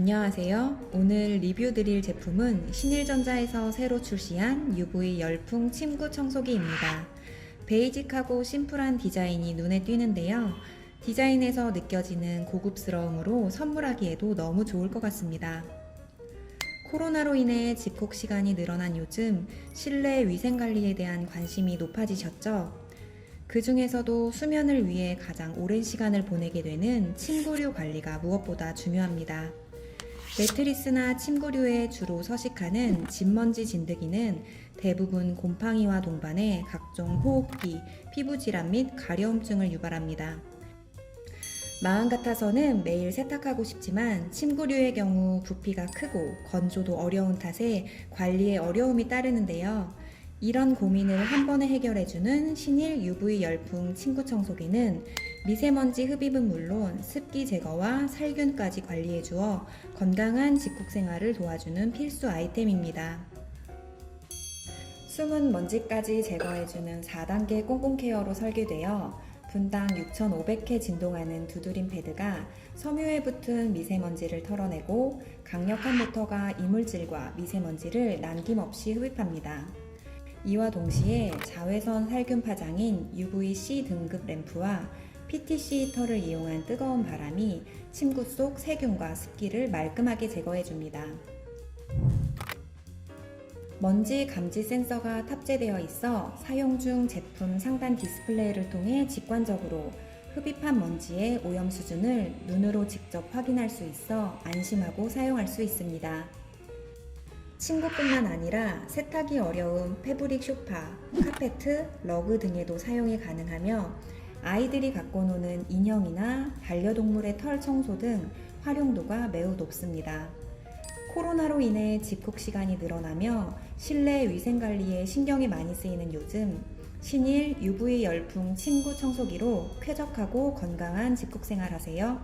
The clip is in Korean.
안녕하세요. 오늘 리뷰 드릴 제품은 신일전자에서 새로 출시한 UV 열풍 침구 청소기입니다. 베이직하고 심플한 디자인이 눈에 띄는데요. 디자인에서 느껴지는 고급스러움으로 선물하기에도 너무 좋을 것 같습니다. 코로나로 인해 집콕 시간이 늘어난 요즘 실내 위생 관리에 대한 관심이 높아지셨죠? 그 중에서도 수면을 위해 가장 오랜 시간을 보내게 되는 침구류 관리가 무엇보다 중요합니다. 매트리스나 침구류에 주로 서식하는 진먼지 진드기는 대부분 곰팡이와 동반해 각종 호흡기, 피부질환 및 가려움증을 유발합니다. 마음 같아서는 매일 세탁하고 싶지만 침구류의 경우 부피가 크고 건조도 어려운 탓에 관리에 어려움이 따르는데요. 이런 고민을 한 번에 해결해주는 신일 UV 열풍 침구 청소기는 미세먼지 흡입은 물론 습기 제거와 살균까지 관리해 주어 건강한 집콕 생활을 도와주는 필수 아이템입니다. 숨은 먼지까지 제거해주는 4단계 꼼꼼 케어로 설계되어 분당 6,500회 진동하는 두드림 패드가 섬유에 붙은 미세먼지를 털어내고 강력한 모터가 이물질과 미세먼지를 남김없이 흡입합니다. 이와 동시에 자외선 살균 파장인 UVC 등급 램프와 PTC 히터를 이용한 뜨거운 바람이 침구 속 세균과 습기를 말끔하게 제거해 줍니다. 먼지 감지 센서가 탑재되어 있어 사용 중 제품 상단 디스플레이를 통해 직관적으로 흡입한 먼지의 오염 수준을 눈으로 직접 확인할 수 있어 안심하고 사용할 수 있습니다. 침구뿐만 아니라 세탁이 어려운 패브릭 소파, 카페트, 러그 등에도 사용이 가능하며 아이들이 갖고 노는 인형이나 반려동물의 털 청소 등 활용도가 매우 높습니다. 코로나로 인해 집콕 시간이 늘어나며 실내 위생 관리에 신경이 많이 쓰이는 요즘 신일 UV 열풍 침구 청소기로 쾌적하고 건강한 집콕 생활 하세요.